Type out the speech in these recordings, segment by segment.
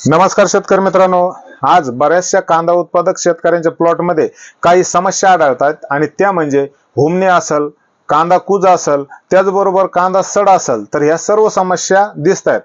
नमस्कार शेतकरी मित्रांनो. आज बऱ्याचशा कांदा उत्पादक शेतकऱ्यांच्या प्लॉटमध्ये काही समस्या आढळतात आणि त्या म्हणजे हुमणे असल कांदा कुज असल त्याचबरोबर कांदा सड असल तर ह्या सर्व समस्या दिसत आहेत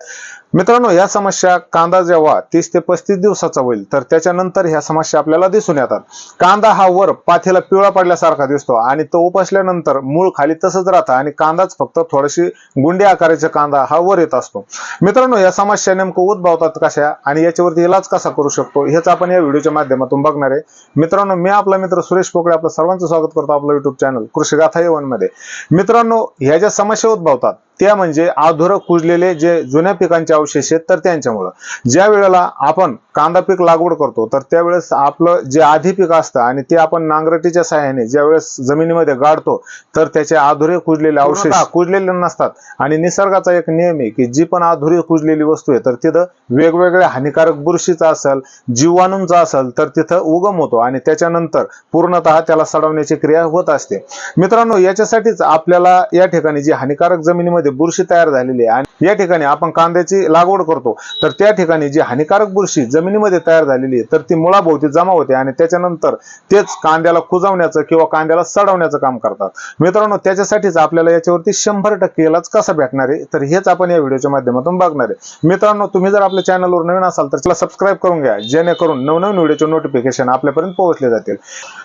मित्रांनो या समस्या कांदा जेव्हा तीस ते पस्तीस दिवसाचा होईल तर त्याच्यानंतर ह्या समस्या आपल्याला दिसून येतात. कांदा हा वर पाथीला पिवळा पडल्यासारखा दिसतो आणि तो उपसल्यानंतर मूळ खाली तसंच राहतं आणि कांदाच फक्त थोडीशी गुंडी आकाराचा कांदा हा वर येत असतो. मित्रांनो या समस्या नेमकं उद्भवतात कशा आणि याच्यावरती इलाज कसा करू शकतो हेच आपण या व्हिडिओच्या माध्यमातून बघणार आहे. मित्रांनो मी आपला मित्र सुरेश पोकळे आपलं सर्वांचं स्वागत करतो आपलं युट्यूब चॅनल कृषी गाथा येवनमध्ये. मित्रांनो ह्या ज्या समस्या उद्भवतात त्या म्हणजे अधुरं कुजलेले जे जुन्या पिकांचे अवशेष आहेत तर त्यांच्यामुळं. ज्या वेळेला आपण कांदा पीक लागवड करतो तर त्यावेळेस आपलं जे आधी पीक असतं आणि ते आपण नांगरटीच्या सहाय्याने ज्या वेळेस जमिनीमध्ये गाडतो तर त्याचे अधुरे कुजलेले अवशेष कुजलेले नसतात. आणि निसर्गाचा एक नियम आहे की जी पण अधुरी कुजलेली वस्तू आहे तर तिथं वेगवेगळ्या हानिकारक बुरशीचा असेल जीवाणूंचा असेल तर तिथं उगम होतो आणि त्याच्यानंतर पूर्णतः त्याला सडवण्याची क्रिया होत असते. मित्रांनो याच्यासाठीच आपल्याला या ठिकाणी जी हानिकारक जमिनीमध्ये बुरशी तयार झालेली आहे. आणि या ठिकाणी आपण कांद्याची लागवड करतो. तर त्या ठिकाणी जी हानिकारक बुरशी जमिनीमध्ये तयार झालेली आहे तर ती मुळाभोवती जमा होते आणि त्याच्यानंतर तेच कांद्याला कुजवण्याचं किंवा कांद्याला सडवण्याचं काम करतात. मित्रांनो त्याच्यासाठीच आपल्याला याच्यावरती शंभर टक्के इलाज कसा भेटणार आहे तर हेच आपण या व्हिडिओच्या माध्यमातून बघणार आहे. मित्रांनो तुम्ही जर आपल्या चॅनलवर नवीन असाल तर त्याला सबस्क्राईब करून घ्या जेणेकरून नवनवीन व्हिडिओचे नोटिफिकेशन आपल्यापर्यंत पोहोचले जातील.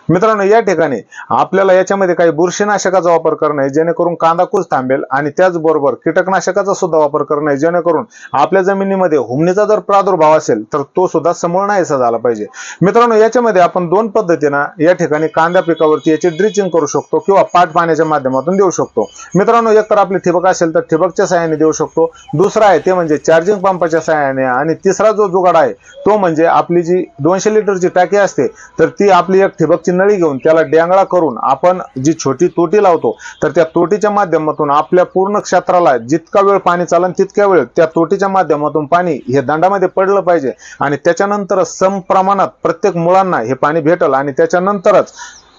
मित्रांनो या ठिकाणी आपल्याला याच्यामध्ये काही बुरशीनाशकाचा वापर करणं आहे जेणेकरून कांदा कुज थांबेल आणि त्याचबरोबर कीटकनाशकाचा सुद्धा वापर करणं जेणेकरून आपल्या जमिनीमध्ये हुमणीचा जर प्रादुर्भाव असेल तर तो सुद्धा समूळ नाहीसा झाला पाहिजे. मित्रांनो याच्यामध्ये आपण दोन पद्धतीनं या ठिकाणी कांदा पिकावरती याची ड्रिचिंग करू शकतो किंवा पाट पाण्याच्या माध्यमातून देऊ शकतो. मित्रांनो एक तर आपली ठिबक असेल तर ठिबकच्या सहाय्याने देऊ शकतो. दुसरा आहे ते म्हणजे चार्जिंग पंपाच्या सहाय्याने आणि तिसरा जो जुगाड आहे तो म्हणजे आपली जी दोनशे लिटरची टाकी असते तर ती आपली एक ठिबकची नळी घेऊन त्याला डेंगळा करून आपण जी छोटी तोटी लावतो तर त्या तोटीच्या माध्यमातून आपल्या पूर्ण क्षेत्राला जितका वेळ पाणी चालन तितक्या वेळ त्या तोटीच्या माध्यमातून पाणी हे दंडामध्ये पडलं पाहिजे. आणि त्याच्यानंतर सम प्रमाणात प्रत्येक मुळांना हे पाणी भेटल आणि त्याच्यानंतरच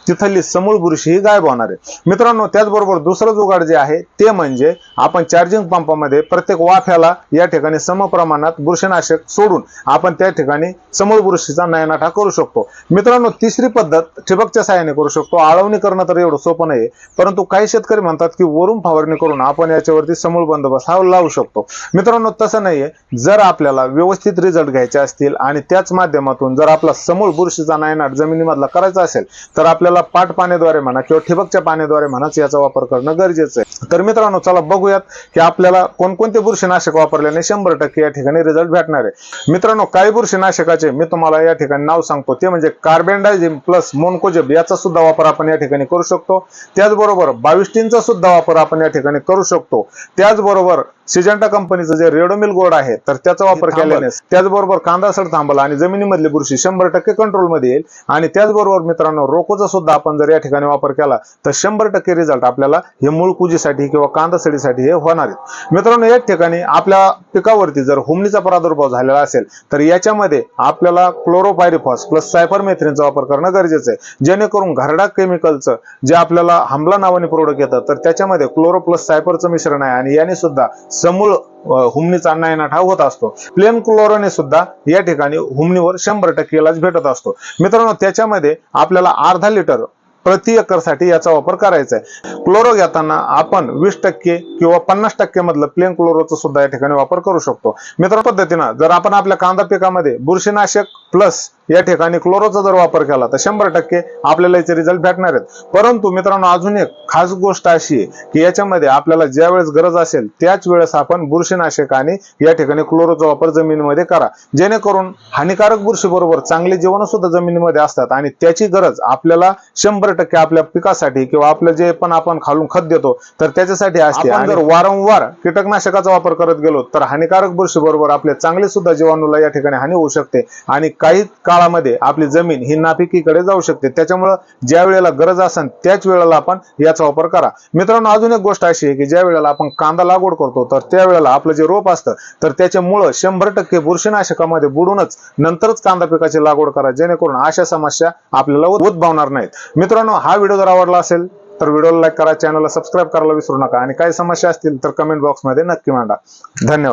तिथली समूळ बुरशी ही गायब होणार आहे. मित्रांनो त्याचबरोबर दुसरं जुगाड जे आहे ते म्हणजे आपण चार्जिंग पंपामध्ये प्रत्येक वाफ्याला या ठिकाणी समप्रमाणात बुरशीनाशक सोडून आपण त्या ठिकाणी समूळ बुरशीचा नयनाठा करू शकतो. मित्रांनो तिसरी पद्धत ठिबकच्या सहाय्याने करू शकतो. आळवणी करणं तर एवढं सोपं नाही परंतु काही शेतकरी म्हणतात की वरून फवारणी करून आपण याच्यावरती समूळ बंदोबस्त हा लावू शकतो. मित्रांनो तसं नाहीये. जर आपल्याला व्यवस्थित रिझल्ट घ्यायचे असतील आणि त्याच माध्यमातून जर आपला समूळ बुरशीचा नायनाट जमिनीमधला करायचा असेल तर आपल्याला पाट पाण्याद्वारे म्हणा किंवा ठिबकच्या पाण्याद्वारे म्हणाच याचा वापर करणं गरजेचं आहे. तर मित्रांनो चला बघूयात की आपल्याला कोणकोणते बुरशीनाशक वापरल्याने शंभर टक्के या ठिकाणी रिझल्ट भेटणार आहे. मित्रांनो काही बुरशीनाशकाचे मी तुम्हाला या ठिकाणी नाव सांगतो. ते म्हणजे कार्बेंडायझिम प्लस मोनकोजेब याचा सुद्धा वापर आपण या ठिकाणी करू शकतो. त्याचबरोबर बाविस्टीनचा सुद्धा वापर आपण या ठिकाणी करू शकतो. त्याचबरोबर सिजंटा कंपनीचं जे रेडोमिल गोड आहे तर त्याचा वापर केल्याने त्याचबरोबर कांदा सड थांबल आणि जमिनीमधली बुरशी शंभर टक्के कंट्रोलमध्ये येईल. आणि त्याचबरोबर मित्रांनो रोकोचा सुद्धा आपण जर या ठिकाणी वापर केला तर शंभर टक्के रिझल्ट आपल्याला हे मूळ कुजीसाठी किंवा कांदा सडीसाठी हे होणार आहेत. मित्रांनो या ठिकाणी आपल्या पिकावरती जर हुमणीचा प्रादुर्भाव झालेला असेल तर याच्यामध्ये आपल्याला क्लोरोपायरिफॉस प्लस सायपरमेथ्रिनचा वापर करणं गरजेचं आहे. जेणेकरून घरडा केमिकलचं जे आपल्याला हमला नावाने प्रोडक्ट येतं तर त्याच्यामध्ये क्लोरो प्लस सायपरचं मिश्रण आहे आणि याने सुद्धा समूळ हुमणीचा नायनाट होत असतो. प्लेन क्लोरोने सुद्धा या ठिकाणी हुमणीवर शंभर टक्के इलाज भेटत असतो. मित्रांनो त्याच्यामध्ये आपल्याला अर्धा लिटर प्रति एकरसाठी याचा वापर करायचा आहे. क्लोरो घेताना आपण वीस टक्के किंवा पन्नास टक्के मधलं प्लेन क्लोरोचा सुद्धा या ठिकाणी वापर करू शकतो. मित्र पद्धतीनं जर आपण आपल्या कांदा पिकामध्ये बुरशीनाशक प्लस या ठिकाणी क्लोरोचा जर वापर केला तर शंभर टक्के आपल्याला याचे रिझल्ट भेटणार आहेत. परंतु मित्रांनो अजून एक खास गोष्ट अशी आहे की याच्यामध्ये आपल्याला ज्या वेळेस गरज असेल त्याच वेळेस आपण बुरशीनाशक आणि या ठिकाणी क्लोरोचा वापर जमिनीमध्ये करा. जेणेकरून हानिकारक बुरशी बरोबर चांगले जीवन सुद्धा जमिनीमध्ये असतात आणि त्याची गरज आपल्याला शंभर टक्के आपल्या पिकासाठी किंवा आपलं जे पण आपण खालून खत देतो तर त्याच्यासाठी असते. जर वारंवार कीटकनाशकाचा वापर करत गेलो तर हानिकारक बुरशी बरोबर आपले चांगले सुद्धा जीवाणूला या ठिकाणी हानी होऊ शकते. आणि काही काळामध्ये आपली जमीन ही नापिकीकडे जाऊ शकते. त्याच्यामुळं ज्या वेळेला गरज असेल त्याच वेळेला आपण याचा वापर करा. मित्रांनो अजून एक गोष्ट अशी आहे की ज्या वेळेला आपण कांदा लागवड करतो तर त्यावेळेला आपलं जे रोप असतं तर त्याचे मुळं शंभर टक्के बुरशीनाशकामध्ये बुडूनच नंतरच कांदा पिकाची लागवड करा जेणेकरून अशा समस्या आपल्याला उद्भवणार नाहीत. मित्रांनो हा व्हिडिओ जर आवडला असेल तर व्हिडिओला लाईक करा चॅनलला सबस्क्राईब करायला विसरू नका. आणि काही समस्या असतील तर कमेंट बॉक्समध्ये नक्की मांडा. धन्यवाद.